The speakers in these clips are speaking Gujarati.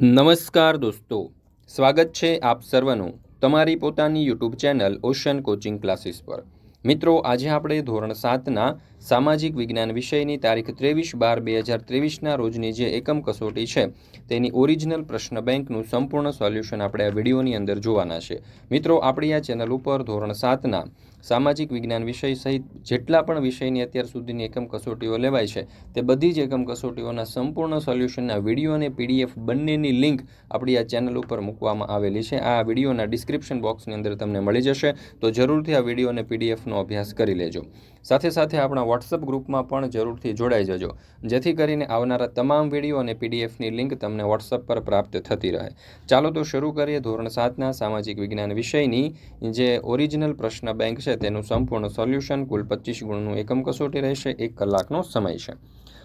નમસ્કાર દોસ્તો, સ્વાગત છે આપ સર્વનું તમારી પોતાની YouTube channel ocean coaching classes પર. મિત્રો, આજે આપણે ધોરણ સાતના સામાજિક વિજ્ઞાન વિષયની તારીખ ત્રેવીસ બાર બે હજાર ત્રેવીસના રોજની જે એકમ કસોટી છે, તેની ઓરિજિનલ પ્રશ્ન બેંકનું સંપૂર્ણ સોલ્યુશન આપણે આ વિડીયોની અંદર જોવાના છે. મિત્રો, આપણી આ ચેનલ ઉપર ધોરણ સાતના સામાજિક વિજ્ઞાન વિષય સહિત જેટલા પણ વિષયની અત્યાર સુધીની એકમ કસોટીઓ લેવાય છે, તે બધી જ એકમ કસોટીઓના સંપૂર્ણ સોલ્યુશનના વીડિયો અને પીડીએફ બંનેની લિંક આપણી આ ચેનલ ઉપર મૂકવામાં આવેલી છે. આ વિડીયોના ડિસ્ક્રિપ્શન બોક્સની અંદર તમને મળી જશે, તો જરૂરથી આ વીડિયો અને પીડીએફનો અભ્યાસ કરી લેજો. સાથે સાથે આપણા વોટ્સઅપ ગ્રુપમાં પણ જરૂરથી જોડાઈ જજો. જેથી કરીને આવનારા તમામ વીડિયો અને પીડીએફની લિંક તમને વોટ્સઅપ પર પ્રાપ્ત થતી રહે. ચાલો તો શરૂ કરીએ ધોરણ સાતના સામાજિક વિજ્ઞાન વિષયની. જે ઓરિજિનલ પ્રશ્ન બેંક છે તેનું સંપૂર્ણ સોલ્યુશન કુલ પચીસ ગુણનું એકમ કસોટી રહેશે, એક કલાકનો સમય છે.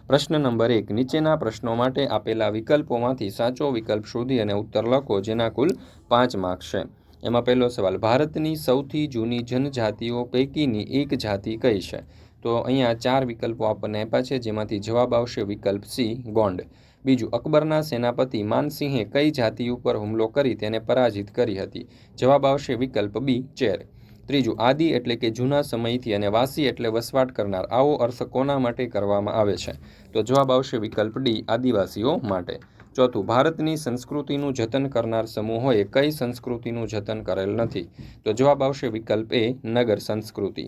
પ્રશ્ન નંબર એક, નીચેના પ્રશ્નો માટે આપેલા વિકલ્પોમાંથી સાચો વિકલ્પ શોધી અને ઉત્તર લખો, જેના કુલ પાંચ માર્ક્સ છે. એમાં પહેલો સવાલ, ભારતની સૌથી જૂની જનજાતિઓ પૈકીની એક જાતિ કઈ છે? તો અહીંયા ચાર વિકલ્પો આપણને આપ્યા છે, જેમાંથી જવાબ આવશે વિકલ્પ સી, ગોંડ. બીજું, અકબરના સેનાપતિ માનસિંહે કઈ જાતિ ઉપર હુમલો કરી તેને પરાજિત કરી હતી? જવાબ આવશે વિકલ્પ બી, ચેર. ત્રીજું, આદિ એટલે કે જૂના સમયથી અને વાસી એટલે વસવાટ કરનાર, આવો અર્થ કોના માટે કરવામાં આવે છે? તો જવાબ આવશે વિકલ્પ ડી, આદિવાસીઓ માટે. ચોથું, ભારતની સંસ્કૃતિનું જતન કરનાર સમૂહોએ કઈ સંસ્કૃતિનું જતન કરેલ નથી? તો જવાબ આવશે વિકલ્પ એ, નગર સંસ્કૃતિ.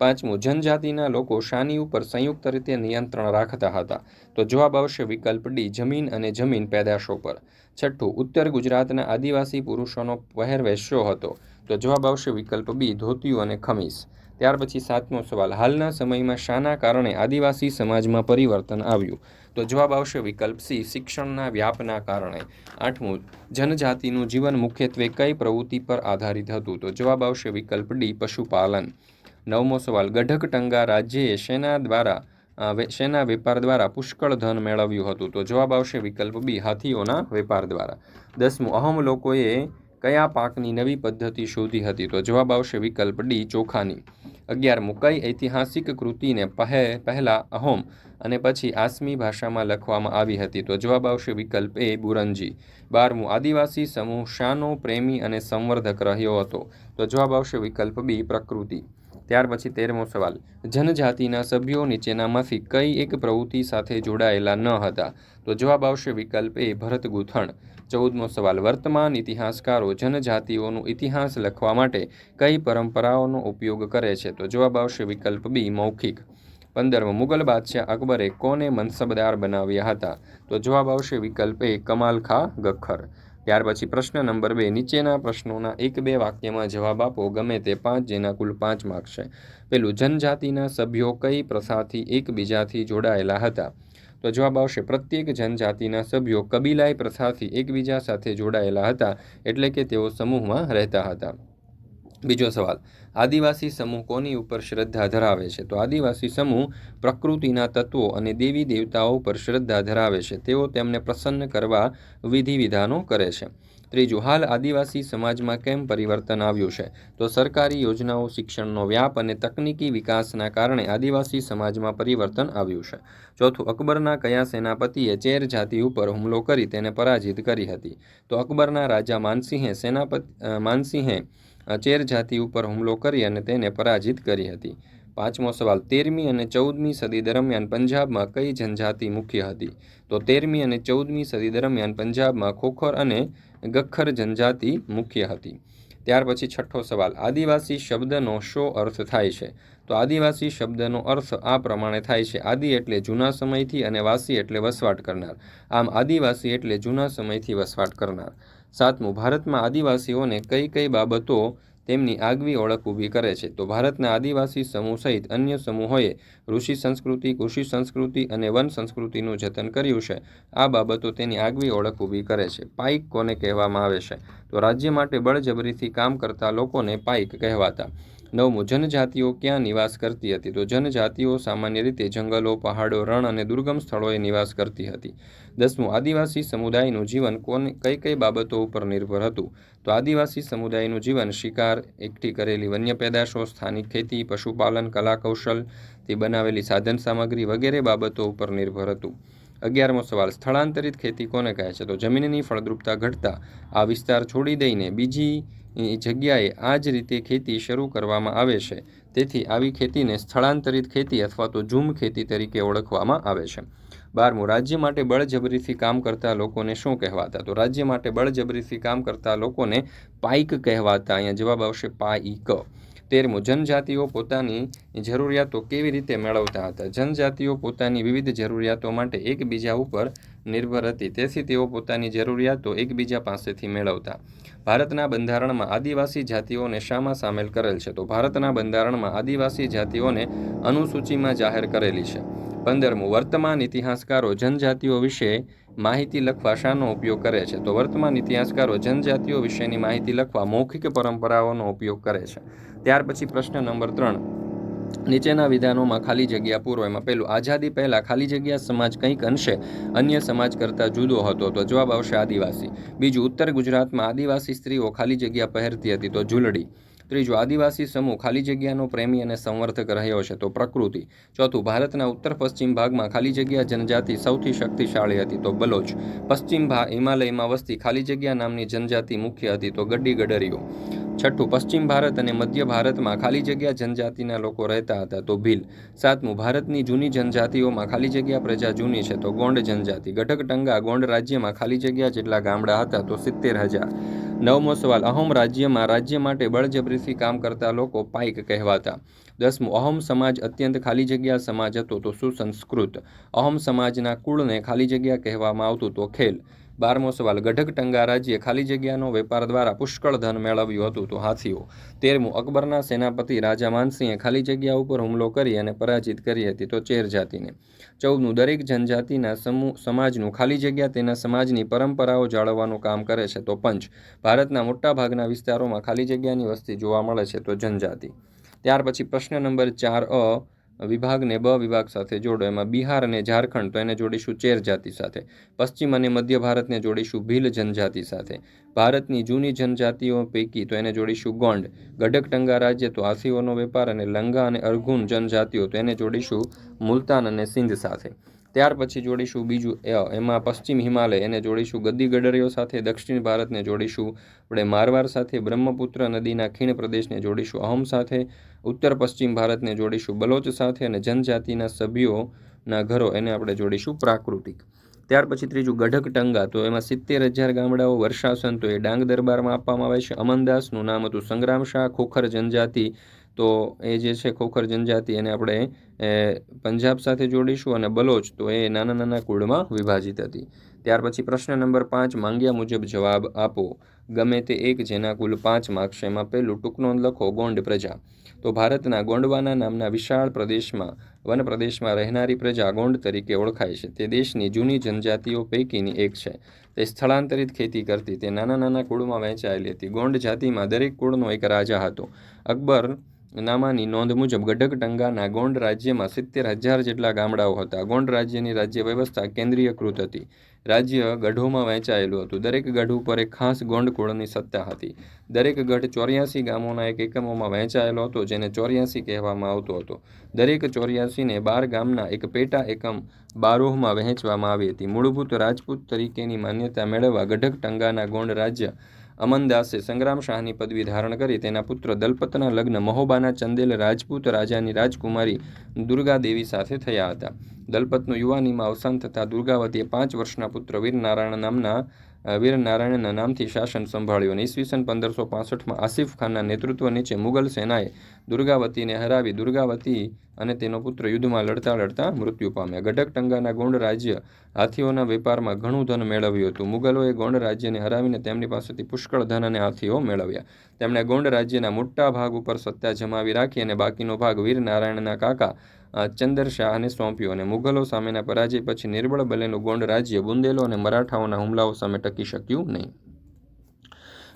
પાંચમું, જનજાતિના લોકો શાની ઉપર સંયુક્ત રીતે નિયંત્રણ રાખતા હતા. તો જવાબ આવશે વિકલ્પ ડી, જમીન અને જમીન પેદાશો પર. છઠ્ઠું, ઉત્તર ગુજરાતના આદિવાસી પુરુષોનો પહેરવેશ શો હતો? તો જવાબ આવશે વિકલ્પ બી, ધોતિયું અને ખમીસ. ત્યાર પછી સાતમો સવાલ, હાલના સમયમાં શાના કારણે આદિવાસી સમાજમાં પરિવર્તન આવ્યું? તો જવાબ આવશે વિકલ્પ સી, શિક્ષણના વ્યાપના કારણે. આઠમું, જનજાતિનું જીવન મુખ્યત્વે કઈ પ્રવૃત્તિ પર આધારિત હતું? તો જવાબ આવશે વિકલ્પ ડી, પશુપાલન. નવમો સવાલ ગઢક ટંગા રાજ્યએ સેના દ્વારા સેના વેપાર દ્વારા પુષ્કળ ધન મેળવ્યું હતું? તો જવાબ આવશે વિકલ્પ બી, હાથીઓના વેપાર દ્વારા. દસમું, અહમ લોકોએ કયા પાકની નવી પદ્ધતિ શોધી હતી? તો જવાબ આવશે વિકલ્પ ડી, ચોખાની. અગિયારમું કઈ ઐતિહાસિક કૃતિને પહે, પહેલાં અહોમ અને પછી આસમી ભાષામાં લખવામાં આવી હતી. તો જવાબ આવશે વિકલ્પ એ, બુરંજી. બારમું, આદિવાસી સમૂહ શાનો પ્રેમી અને સંવર્ધક રહ્યો હતો. તો જવાબ આવશે વિકલ્પ બી, પ્રકૃતિ. ત્યાર પછી તેરમો સવાલ. જનજાતિના સભ્યો નીચેનામાંથી કઈ એક પ્રવૃત્તિ સાથે જોડાયેલા ન હતા? તો જવાબ આવશે વિકલ્પ એ, ભરત ગૂંથણ. ચૌદમો સવાલ, વર્તમાન ઇતિહાસકારો જનજાતિઓનું ઇતિહાસ લખવા માટે કઈ પરંપરાઓનો ઉપયોગ કરે છે? તો જવાબ આવશે વિકલ્પ બી, મૌખિક. પંદરમો, મુગલ બાદશાહ અકબરે કોને મનસબદાર બનાવ્યા હતા? તો જવાબ આવશે વિકલ્પ એ, કમાલ ખા ગખ્ખર. ત્યાર પછી પ્રશ્ન નંબર બે, નીચેના પ્રશ્નોના એક બે વાક્યમાં જવાબ આપો, ગમે તે પાંચ, જેના કુલ પાંચ માર્ક છે. પેલું, જનજાતિના સભ્યો કઈ પ્રથાથી એકબીજાથી જોડાયેલા હતા? તો જવાબ આવશે, પ્રત્યેક જનજાતિના સભ્યો કબીલાઈ પ્રથાથી એકબીજા સાથે જોડાયેલા હતા, એટલે કે તેઓ સમૂહમાં રહેતા હતા. બીજો સવાલ. આદિવાસી સમૂહ કોની ઉપર શ્રદ્ધા ધરાવે છે? તો આદિવાસી સમૂહ પ્રકૃતિના તત્વો અને દેવી દેવતાઓ પર શ્રદ્ધા ધરાવે છે. તેઓ તેમને પ્રસન્ન કરવા વિધિ વિધાનો કરે છે. ત્રીજું, હાલ આદિવાસી સમાજમાં કેમ પરિવર્તન આવ્યું છે? તો સરકારી યોજનાઓ, શિક્ષણનો વ્યાપ અને તકનીકી વિકાસના કારણે આદિવાસી સમાજમાં પરિવર્તન આવ્યું છે. ચોથું, અકબરના કયા સેનાપતિએ ચેર જાતિ ઉપર હુમલો કરી તેને પરાજિત કરી હતી? તો અકબરના રાજા માનસિંહે સેનાપતિ માનસિંહે ચેર જાતિ ઉપર હુમલો કરી અને તેને પરાજિત કરી હતી. પાંચમો સવાલ, તેરમી અને ચૌદમી સદી દરમિયાન પંજાબમાં કઈ જનજાતિ મુખ્ય હતી? તો તેરમી અને ચૌદમી સદી દરમિયાન પંજાબમાં ખોખર અને ગખ્ખર જનજાતિ મુખ્ય હતી. ત્યાર પછી છઠ્ઠો સવાલ, આદિવાસી શબ્દનો શો અર્થ થાય છે? તો આદિવાસી શબ્દનો અર્થ આ પ્રમાણે થાય છે, આદિ એટલે જૂના સમયથી અને વાસી એટલે વસવાટ કરનાર. આમ આદિવાસી એટલે જૂના સમયથી વસવાટ કરનાર. સાતમું, ભારતમાં આદિવાસીઓને કઈ કઈ બાબતો તેમની આગવી ઓળખ ઊભી કરે છે? તો ભારતના આદિવાસી સમૂહ સહિત અન્ય સમૂહોએ ઋષિ સંસ્કૃતિ, કૃષિ સંસ્કૃતિ અને વન સંસ્કૃતિનું જતન કર્યું છે. આ બાબતો તેની આગવી ઓળખ ઊભી કરે છે. પાઇક કોને કહેવામાં આવે છે? તો રાજ્ય માટે બળજબરીથી કામ કરતા લોકોને પાઇક કહેવાતા. નવમું, જનજાતિઓ ક્યાં નિવાસ કરતી હતી? તો જનજાતિઓ સામાન્ય રીતે જંગલો, પહાડો, રણ અને દુર્ગમ સ્થળોએ નિવાસ કરતી હતી. દસમું, આદિવાસી સમુદાયનું જીવન કોને, કઈ કઈ બાબતો ઉપર નિર્ભર હતું? તો આદિવાસી સમુદાયનું જીવન શિકાર, એકઠી કરેલી વન્ય પેદાશો, સ્થાનિક ખેતી, પશુપાલન કલા કૌશલથી બનાવેલી સાધન સામગ્રી વગેરે બાબતો ઉપર નિર્ભર હતું. અગિયારમો સવાલ, સ્થળાંતરિત ખેતી કોને કહે છે? તો જમીનની ફળદ્રુપતા ઘટતા આ વિસ્તાર છોડી દઈને બીજી જગ્યાએ આ જ રીતે ખેતી શરૂ કરવામાં આવે છે. તેથી આવી ખેતીને સ્થળાંતરિત ખેતી અથવા તો ઝૂમ ખેતી તરીકે ઓળખવામાં આવે છે. બારમું, રાજ્ય માટે બળજબરીથી કામ કરતા લોકોને શું કહેવાતા? તો રાજ્ય માટે બળજબરીથી કામ કરતા લોકોને પાઇક કહેવાતા. અહીંયા જવાબ આવશે પાઈક તેરમું, જનજાતિઓ પોતાની જરૂરિયાતો કેવી રીતે મેળવતા હતા? જનજાતિઓ પોતાની વિવિધ જરૂરિયાતો માટે એકબીજા ઉપર નિર્ભર હતી. તેથી તેઓ પોતાની જરૂરિયાતો એકબીજા પાસેથી મેળવતા. ભારતના બંધારણમાં આદિવાસી જાતિઓને શામાં સામેલ કરેલ છે. તો ભારતના બંધારણમાં આદિવાસી જાતિઓને અનુસૂચિમાં જાહેર કરેલી છે. પંદરમું, વર્તમાન ઇતિહાસકારો જનજાતિઓ વિશે માહિતી લખવા શાનો ઉપયોગ કરે છે? તો વર્તમાન ઇતિહાસકારો જનજાતિઓ વિશેની માહિતી લખવા મૌખિક પરંપરાઓનો ઉપયોગ કરે છે. ત્યાર પછી પ્રશ્ન નંબર ત્રણ નીચેના વિધાનોમાં ખાલી જગ્યા પૂરો એમાં પહેલું આઝાદી પહેલાં ખાલી જગ્યા સમાજ કંઈક અંશે અન્ય સમાજ કરતાં જુદો હતો તો જવાબ આવશે આદિવાસી. બીજું, ઉત્તર ગુજરાતમાં આદિવાસી સ્ત્રીઓ ખાલી જગ્યા પહેરતી હતી તો ઝૂલડી. ત્રીજું, આદિવાસી સમૂહ ખાલી જગ્યાનો પ્રેમી અને સંવર્ધક રહ્યો છે તો પ્રકૃતિ. ચોથું, ભારતના ઉત્તર પશ્ચિમ ભાગમાં ખાલી જગ્યા જનજાતિ સૌથી શક્તિશાળી હતી તો બલોચ. પશ્ચિમ ભાગ હિમાલયમાં વસતી ખાલી જગ્યા નામની જનજાતિ મુખ્ય હતી તો ગડ્ડી ગડરીઓ છઠ્ઠું, પશ્ચિમ ભારત અને મધ્ય ભારતમાં ખાલી જગ્યા જનજાતિના લોકો રહેતા હતા તો ભીલ. સાતમું, ભારતની જૂની જનજાતિઓમાં ખાલી જગ્યા પ્રજા જૂની છે તો ગોંડ જનજાતિ. ગઢક ટંગા ગોંડ રાજ્યમાં ખાલી જગ્યા જેટલા ગામડા હતા તો સિત્તેર હજાર. નવમો સવાલ, અહોમ રાજ્યમાં રાજ્ય માટે બળજબરીથી કામ કરતા લોકો પાઇક કહેવાતા. દસમું, અહોમ સમાજ અત્યંત ખાલી જગ્યા સમાજ હતો તો સુસંસ્કૃત. અહોમ સમાજના કુળને ખાલી જગ્યા કહેવામાં આવતું તો ખેલ. બારમો સવાલ, ગઢક ટંગા રાજ્ય ખાલી જગ્યાનો વેપાર દ્વારા પુષ્કળ ધન મેળવ્યું હતું. તો હાથીઓ, તેરમું, અકબરના સેનાપતિ રાજા માનસિંહે ખાલી જગ્યા ઉપર હુમલો કરી અને પરાજિત કરી હતી તો ચેર જાતિને. ચૌદમું, દરેક જનજાતિના સમૂહ સમાજનું ખાલી જગ્યા તેના સમાજની પરંપરાઓ જાળવવાનું કામ કરે છે. તો પંચ, ભારતના મોટાભાગના વિસ્તારોમાં ખાલી જગ્યાની વસ્તી જોવા મળે છે તો જનજાતિ. ત્યાર પછી પ્રશ્ન નંબર ચાર અ વિભાગને બ વિભાગ સાથે જોડો. એમાં બિહાર અને ઝારખંડ તો એને જોડીશું ચેર જાતિ સાથે. પશ્ચિમ અને મધ્ય ભારતને જોડીશું ભીલ જનજાતિ સાથે. ભારતની જૂની જનજાતિઓ પૈકી તો એને જોડીશું ગોંડ. ગઢક ટંગા રાજ્ય તો આસીઓનો વેપાર અને લંગા અને અર્ઘુન જનજાતિઓ તો એને જોડીશું મુલતાન અને સિંધ સાથે. ત્યાર પછી જોડીશું બીજું એમાં પશ્ચિમ હિમાલય એને જોડીશું. ગદ્દી ગડરીઓ સાથે, દક્ષિણ ભારતને જોડીશું. આપણે મારવાર સાથે, બ્રહ્મપુત્ર નદીના ખીણ પ્રદેશને જોડીશું. અહમ સાથે, ઉત્તર પશ્ચિમ ભારતને જોડીશું. બલોચ સાથે અને જનજાતિના સભ્યોના ઘરો એને આપણે જોડીશું પ્રાકૃતિક. ત્યાર પછી ત્રીજું, ગઢક ટંગા. તો એમાં સિત્તેર હજાર ગામડાઓ વર્ષાસન, તો એ ડાંગ દરબારમાં આપવામાં આવે છે. અમનદાસનું નામ હતું સંગ્રામ શાહ, ખોખર જનજાતિ તો એ જે છે ખોખર જનજાતિ એને આપણે પંજાબ સાથે જોડીશું અને બલોચ તો એ નાના નાના કુળમાં વિભાજિત હતી. ત્યાર પછી પ્રશ્ન નંબર પાંચ માંગ્યા મુજબ જવાબ આપો. ગમે તે એક જેના કુલ પાંચ માર્ક્સ એમાં પહેલું ટૂંક નોંધ લખો, ગોંડ પ્રજા. તો ભારતના ગોંડવાના નામના વિશાળ પ્રદેશમાં, વન પ્રદેશમાં રહેનારી પ્રજા ગોંડ તરીકે ઓળખાય છે. તે દેશની જૂની જનજાતિઓ પૈકીની એક છે. તે સ્થળાંતરિત ખેતી કરતી, તે નાના નાના કુળમાં વહેંચાયેલી હતી. ગોંડ જાતિમાં દરેક કુળનો એક રાજા હતો. અકબર નામાની નોંધ મુજબ ગઢક ટંગાના ગોંડ રાજ્યમાં સિત્તેર હજાર જેટલા ગામડાઓ હતા. ગોંડ રાજ્યની રાજ્ય વ્યવસ્થા કેન્દ્રીયકૃત હતી. રાજ્ય ગઢોમાં વહેંચાયેલું હતું. દરેક ગઢ ઉપર એક ખાસ ગોંડ કુળની સત્તા હતી. દરેક ગઢ ચોર્યાસી ગામોના એક એકમોમાં વહેંચાયેલો હતો, જેને ચોર્યાસી કહેવામાં આવતો હતો. દરેક ચોર્યાસીને બાર ગામના એક પેટા એકમ બારોહમાં વહેંચવામાં આવી હતી. મૂળભૂત રાજપૂત તરીકેની માન્યતા મેળવવા ગઢક ટંગાના ગોંડ રાજ્ય અમનદાસે સંગ્રામ શાહની પદવી ધારણ કરી તેના પુત્ર દલપતના લગ્ન મહોબાના ચંદેલ રાજપૂત રાજાની રાજકુમારી દુર્ગાદેવી સાથે થયા હતા. દલપતનું યુવાનીમાં અવસાન થતાં દુર્ગાવતીએ પાંચ વર્ષના પુત્ર વીર નારાયણ નામના વીર નારાયણના નામથી શાસન સંભાળ્યું અને ઈસવીસન પંદરસો પાસઠમાં આસિફ ખાનના નેતૃત્વ નીચે મુગલ સેનાએ દુર્ગાવતીને હરાવી દુર્ગાવતી અને તેનો પુત્ર યુદ્ધમાં લડતા લડતા મૃત્યુ પામ્યા. ગઢક ટંગાના ગોંડ રાજ્ય હાથીઓના વેપારમાં ઘણું ધન મેળવ્યું હતું. મુગલોએ ગોંડ રાજ્યને હરાવીને તેમની પાસેથી પુષ્કળ ધન અને હાથીઓ મેળવ્યા. તેમણે ગોંડ રાજ્યના મોટા ભાગ ઉપર સત્તા જમાવી રાખી અને બાકીનો ભાગ વીરનારાયણના કાકા ચંદર શાહને સોંપ્યો અને મુગલો સામેના પરાજય પછી નિર્બળ બનેલું ગોંડ રાજ્ય બુંદેલો અને મરાઠાઓના હુમલાઓ સામે ટકી શક્યું નહીં.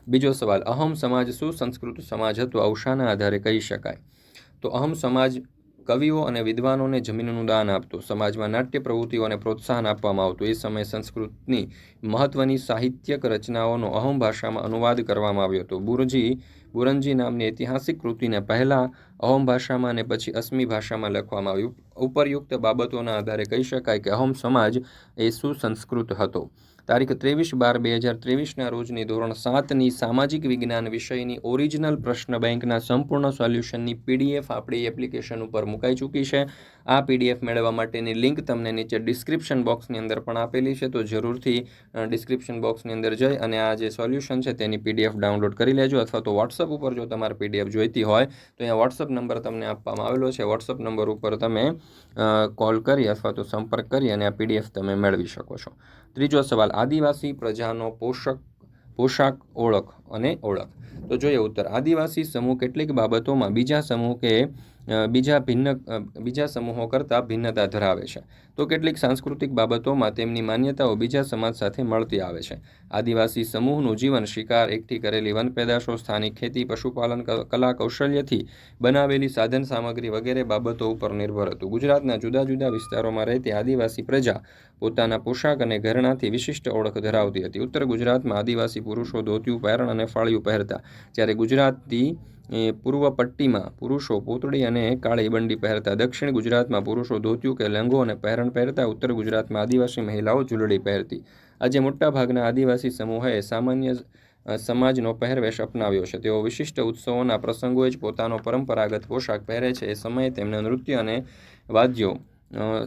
બીજો સવાલ, અહમ સમાજ સુસંસ્કૃત સમાજ હતો અવશાના આધારે કહી શકાય? તો અહમ સમાજ કવિઓ અને વિદ્વાનોને જમીનનું દાન આપતો, સમાજમાં નાટ્ય પ્રવૃત્તિઓને પ્રોત્સાહન આપવામાં આવતું, એ સમયે સંસ્કૃતની મહત્વની સાહિત્યક રચનાઓનો અહમ ભાષામાં અનુવાદ કરવામાં આવ્યો હતો. બુરજી બુરંજી નામની ઐતિહાસિક કૃતિને પહેલાં અહોમ ભાષામાં અને પછી અસમી ભાષામાં લખવામાં આવ્યું. ઉપરયુક્ત બાબતોના આધારે કહી શકાય કે અહોમ સમાજ એ સુસંસ્કૃત હતો. તારીખ ત્રેવીસ બાર બે હજાર ત્રેવીસના રોજની ધોરણ સાતની સામાજિક વિજ્ઞાન વિષયની ઓરિજિનલ પ્રશ્ન બેંકના સંપૂર્ણ સોલ્યુશનની પીડીએફ આપણી એપ્લિકેશન ઉપર મુકાઈ ચૂકી છે. આ પીડીએફ મેળવવા માટેની લિંક તમને નીચે ડિસ્ક્રિપ્શન બોક્સની અંદર પણ આપેલી છે, તો જરૂરથી ડિસ્ક્રિપ્શન બોક્સની અંદર જઈ અને આ જે સોલ્યુશન છે તેની પીડીએફ ડાઉનલોડ કરી લેજો અથવા તો વોટ્સઅપ ઉપર જો તમારે પીડીએફ જોઈતી હોય, તો અહીંયા વોટ્સઅપ નંબર તમને આપવામાં આવેલો છે. વોટ્સઅપ નંબર ઉપર તમે કોલ કરી અથવા તો સંપર્ક કરી અને આ પીડીએફ તમે મેળવી શકો છો. ત્રીજો સવાલ, આદિવાસી પ્રજાનો પોષક પોશાક ઓળખ અને ઓળખ. તો જોઈએ ઉત્તર, આદિવાસી સમૂહ કેટલીક બાબતોમાં બીજા સમૂહ કે બીજા ભિન્ન બીજા સમૂહો કરતાં ભિન્નતા ધરાવે છે. તો કેટલીક સાંસ્કૃતિક બાબતોમાં તેમની માન્યતાઓ બીજા સમાજ સાથે મળતી આવે છે. આદિવાસી સમૂહનું જીવન શિકાર, એકઠી કરેલી વન પેદાશો, સ્થાનિક ખેતી, પશુપાલન કલા કૌશલ્યથી બનાવેલી સાધન સામગ્રી વગેરે બાબતો ઉપર નિર્ભર હતું. ગુજરાતના જુદા જુદા વિસ્તારોમાં રહેતી આદિવાસી પ્રજા પોતાના પોશાક અને ઘરેણાથી વિશિષ્ટ ઓળખ ધરાવતી હતી. ઉત્તર ગુજરાતમાં આદિવાસી પુરુષો ધોતિયું, પહેરણ અને ફાળિયું પહેરતા. જ્યારે ગુજરાતી એ પૂર્વ પટ્ટીમાં પુરુષો પૂતળી અને કાળી બંડી પહેરતા, દક્ષિણ ગુજરાતમાં પુરુષો ધોતિયું કે લેંગો અને પહેરણ પહેરતા, ઉત્તર ગુજરાતમાં આદિવાસી મહિલાઓ ઝૂલડી પહેરતી. આજે મોટાભાગના આદિવાસી સમૂહે સામાન્ય સમાજનો પહેરવેશ અપનાવ્યો છે. તેઓ વિશિષ્ટ ઉત્સવોના પ્રસંગોએ જ પોતાનો પરંપરાગત પોશાક પહેરે છે. એ સમયે તેમના નૃત્ય અને વાદ્યો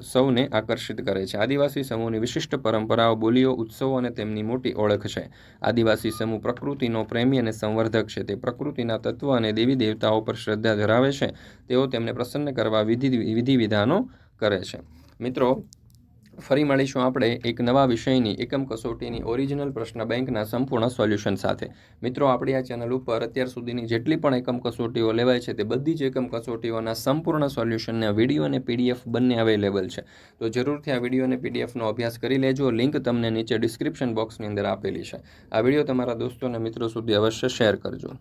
સૌને આકર્ષિત કરે છે. આદિવાસી સમૂહની વિશિષ્ટ પરંપરાઓ, બોલીઓ, ઉત્સવો અને તેમની મોટી ઓળખ છે. આદિવાસી સમૂહ પ્રકૃતિનો પ્રેમી અને સંવર્ધક છે. તે પ્રકૃતિના તત્વ અને દેવી દેવતાઓ પર શ્રદ્ધા ધરાવે છે. તેઓ તેમને પ્રસન્ન કરવા વિધિ વિધિ વિધાનો કરે છે. મિત્રો ફરી મળીશું આપણે એક નવા વિષયની એકમ કસોટીની ઓરિજિનલ પ્રશ્ન બેંકના સંપૂર્ણ સોલ્યુશન સાથે. મિત્રો, આપણી આ ચેનલ ઉપર અત્યાર સુધીની જેટલી પણ એકમ કસોટીઓ લેવાય છે તે બધી જ એકમ કસોટીઓના સંપૂર્ણ સોલ્યુશનના વીડિયો અને પીડીએફ બંને અવેલેબલ છે. તો જરૂરથી આ વીડિયો અને પીડીએફનો અભ્યાસ કરી લેજો. લિંક તમને નીચે ડિસ્ક્રિપ્શન બોક્સની અંદર આપેલી છે. આ વીડિયો તમારા દોસ્તો અને મિત્રો સુધી અવશ્ય શેર કરજો.